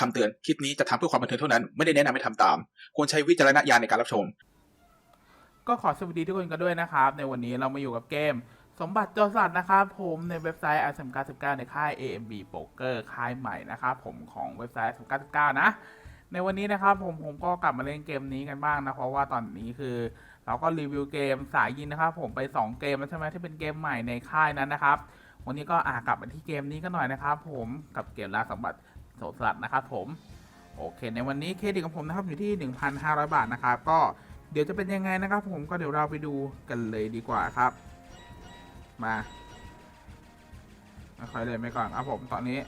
คำเตือนคลิปนี้จะทำเพื่อความบันเทิงเท่านั้น ไม่ได้แนะนำให้ทำตาม ควรใช้วิจารณญาณในการรับชม ก็ขอสวัสดีทุกคนกันด้วยนะครับ ในวันนี้เรามาอยู่กับเกม สมบัติโจรสัตว์นะครับ ผมในเว็บไซต์ s m 9 9ในค่าย AMB Poker ค่ายใหม่นะครับผมของเว็บไซต์ s m 9 9นะ ในวันนี้นะครับผมผมก็กลับมาเล่นเกมนี้กันบ้างนะเพราะว่าตอนนี้คือ เราก็รีวิวเกมสายยินนะครับ ผมไป 2 เกมแล้วใช่ไหมที่เป็นเกมใหม่ในค่ายนั้นนะครับวันนี้ก็อ่ากลับมาที่เกมนี้กันหน่อยนะครับ ผมกับเกมลาสมบัติ โจรสัตว์นะครับผมโอเค ในวันนี้เครดิตของผมนะครับอยู่ที่ 1,500 บาทนะครับก็เดี๋ยวจะเป็นยังไงนะครับ ผมก็เดี๋ยวเราไปดูกันเลยดีกว่าครับ มาค่อยเลยไปก่อนครับผมตอนนี้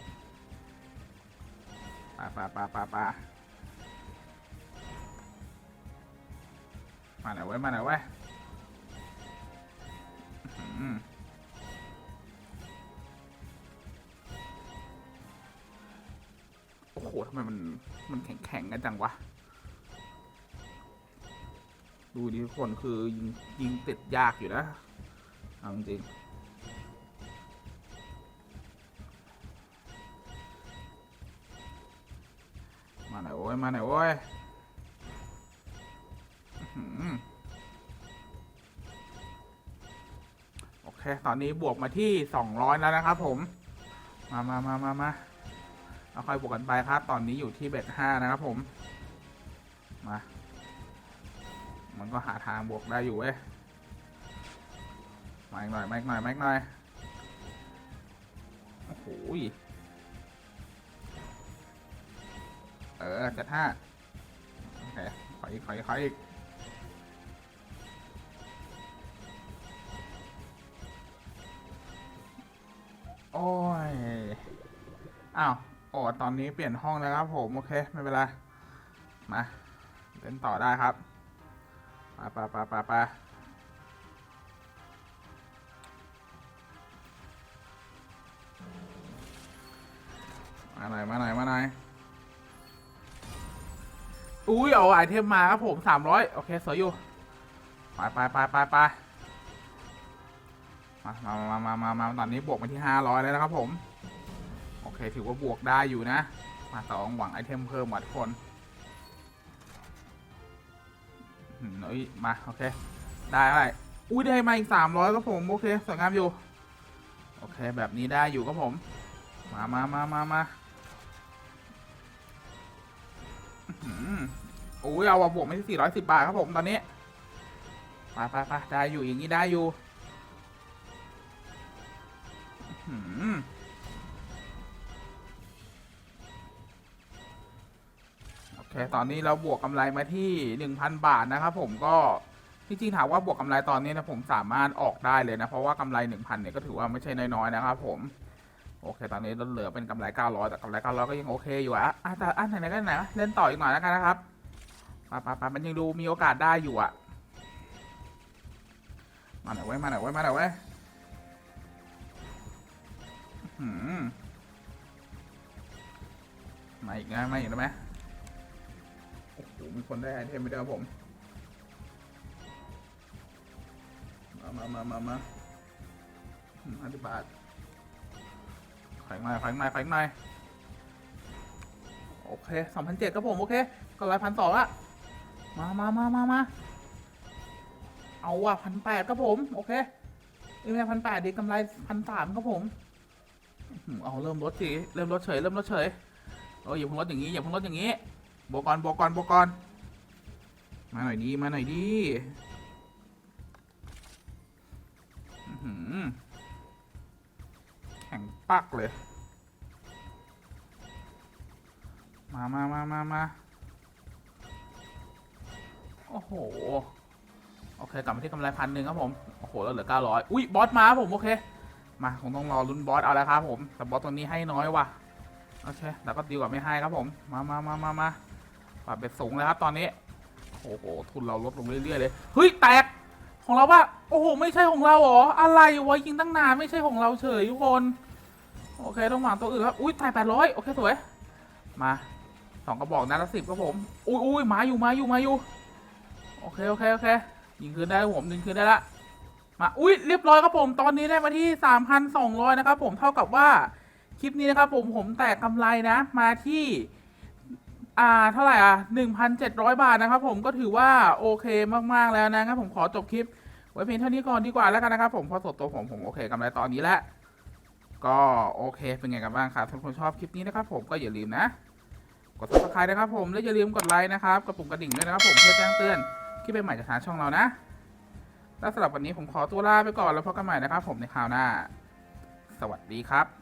ปาปาปาปาปามาหน่อยไว้ยมาหน่อยไว้ ทำไมมันมันแข็งแข็งกันจังวะ ดูดิทุกคนคือยิงยิงติดยากอยู่นะเอาจริงมาไหน่อยโว้ยมาไหน่อยโว้ยโอเค ตอนนี้บวกมาที่200แล้วนะครับผม มามามามามา เอาค่อยบวกกันไปครับ ตอนนี้อยู่ที่เบ็ดห้านะครับผม มา มันก็หาทางบวกได้อยู่เว้ยมาอีกหน่อยมาอีกหน่อยมาอีกหน่อย โอ้โหเออจัดห้าโอเคขออีกขออีกขออีกโอ้ย อ้าว โอ้ตอนนี้เปลี่ยนห้องแล้วครับผมโอเคไม่เป็นไรมาเล่นต่อได้ครับไปไปไปไปไปมาหน่อยมาหน่อยมาหน่อยอุ้ยเอาไอเทมมาครับผมสามร้อยโอเคสวยอยู่ไปไปไปไปไปมามามามามามาตอนนี้บวกมาที่ห้าร้อยแล้วนะครับผม โอเค ถือว่าบวกได้อยู่นะ มาสองหวังไอเทมเพิ่มว่ะทุกคนอืมเอ้ยมา โอเค ได้อะไรอุ้ยได้มาอีกสามร้อยครับผม โอเคสวยงามอยู่ โอเค แบบนี้ได้อยู่ครับผม มามามามามาอื้อหืออุ้ยเอาวะบวกไม่ที่สี่ร้อยสิบบาทครับผมตอนนี้ไปไปไปได้อยู่อย่างนี้ได้อยู่ คตอนนี้เราบวกกำไรมาที่หนึ่งพันบาทนะครับผมก็จริงๆถามว่าบวกกำไรตอนนี้นะผมสามารถออกได้เลยนะ เพราะว่ากำไรหนึ่งพันเนี่ยก็ถือว่าไม่ใช่น้อยๆนะครับผมโอเค ตอนนี้ลดเหลือเป็นกำไร 900 แต่กำไร 900 ก็ยังโอเคอยู่อะอะแต่อันไหนๆก็ไหนๆเล่นต่ออีกหน่อยแล้วกันนะครับปะปะปะมันยังดูมีโอกาสได้อยู่อะมาหน่อยไว้มาหน่อยไว้มาหน่อยไว้หือมาอีกนะมาอีกได้ไหม โอ้โหมีคนได้ไอเทมไปด้ผม มามามามามาห้าสิบบาทแข็งหน่อยแข็งหน่อยแข็งหน่อยโอเคสองพันเจ็ดครับผม โอเค ก็ร้อยพันสองละมามามามามาเอาว่ะพันแปดครับผม โอเคนี่แม่พันแปดดีกำไรพันสามครับผมอื้อหือเอาเริ่มลดสิ เริ่มลดเฉย เริ่มลดเฉยเอออย่าเพิ่งลดอย่างนี้ อย่าเพิ่งลดอย่างนี้ บวกก่อนบวกก่อนบวกก่อน มาหน่อยดีมาหน่อยดีแข็งปักเลย มามามามามาโอ้โห โอเค กลับมาที่กำไรพันหนึ่งครับผม โอ้โหแล้วเหลือเก้าร้อยอุ้ย บอสมาผม โอเค มาคงต้องรอลุ้นบอส เอาแล้วครับผม แต่บอสตัวนี้ให้น้อยว่ะ โอเค แล้วก็ดีกว่าไม่ให้ครับผม มามามามามา ปรับเบ็ดสูงเลยครับตอนนี้ โอ้โห ทุนเราลดลงเรื่อยๆเลย เฮ้ย แตก ของเราปะโอ้โห ไม่ใช่ของเราเหรอ อะไรวะยิงตั้งนานไม่ใช่ของเราเฉยทุกคน โอเค ต้องหวังตัวอื่นครับ อุ้ยตายแปดร้อยโอเค สวย มาสองกระบอกนัดละสิบครับผม อุ้ยอุ้ยมาอยู่ มาอยู่ มาอยู่ โอเค โอเค โอเค ยิงคืนได้ครับผมยิงคืนได้ละ มา อุ้ย เรียบร้อยครับผม ตอนนี้ได้มาที่สามพันสองร้อยนะครับผม เท่ากับว่า คลิปนี้นะครับผม ผมแตกกำไรนะ มาที่ อ่าเท่าไหร่อะหนึ่งพันเจ็ดร้อยบาทนะครับผมก็ถือว่าโอเคมากๆแล้วนะครับผมขอจบคลิป ไว้เพียงเท่านี้ก่อนดีกว่าแล้วกันนะครับผมพราะส่วนตัวผมผมโอเคกำไรตอนนี้แล้วก็โอเคเป็นไงกันบ้างครับถ้าคุณชอบคลิปนี้นะครับผมก็อย่าลืมนะ กด subscribe นะครับผมและอย่าลืมกดไลค์นะครับกดปุ่มกระดิ่งด้วยนะครับผมเพื่อแจ้งเตือนคลิปใหม่จากทางช่องเรานะและสำหรับวันนี้ผมขอตัวลาไปก่อนแล้วพบกันใหม่นะครับผมในคราวหน้า สวัสดีครับ